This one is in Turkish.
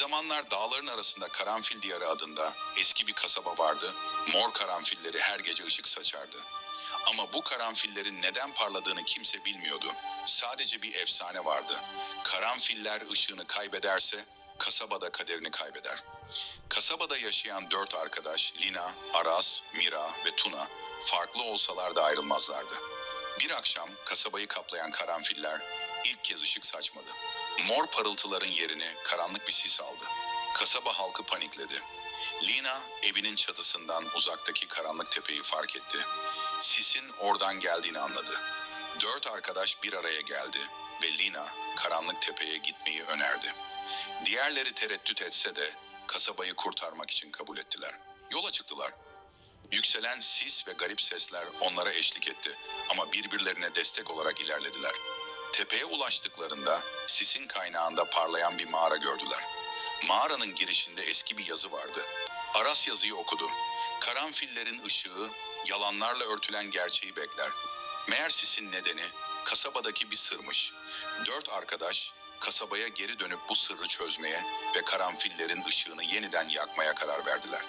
zamanlar dağların arasında Karanfil Diyarı adında eski bir kasaba vardı. Mor karanfilleri her gece ışık saçardı. Ama bu karanfillerin neden parladığını kimse bilmiyordu. Sadece bir efsane vardı. Karanfiller ışığını kaybederse kasabada kaderini kaybeder. Kasabada yaşayan dört arkadaş Lina, Aras, Mira ve Tuna farklı olsalar da ayrılmazlardı. Bir akşam kasabayı kaplayan karanfiller ilk kez ışık saçmadı. Mor parıltıların yerini karanlık bir sis aldı. Kasaba halkı panikledi. Lina evinin çatısından uzaktaki karanlık tepeyi fark etti. Sisin oradan geldiğini anladı. Dört arkadaş bir araya geldi ve Lina karanlık tepeye gitmeyi önerdi. Diğerleri tereddüt etse de kasabayı kurtarmak için kabul ettiler. Yola çıktılar. Yükselen sis ve garip sesler onlara eşlik etti ama birbirlerine destek olarak ilerlediler. Tepeye ulaştıklarında sisin kaynağında parlayan bir mağara gördüler. Mağaranın girişinde eski bir yazı vardı. Aras yazıyı okudu. Karanfillerin ışığı yalanlarla örtülen gerçeği bekler. Meğer sisin nedeni kasabadaki bir sırmış. Dört arkadaş kasabaya geri dönüp bu sırrı çözmeye ve karanfillerin ışığını yeniden yakmaya karar verdiler.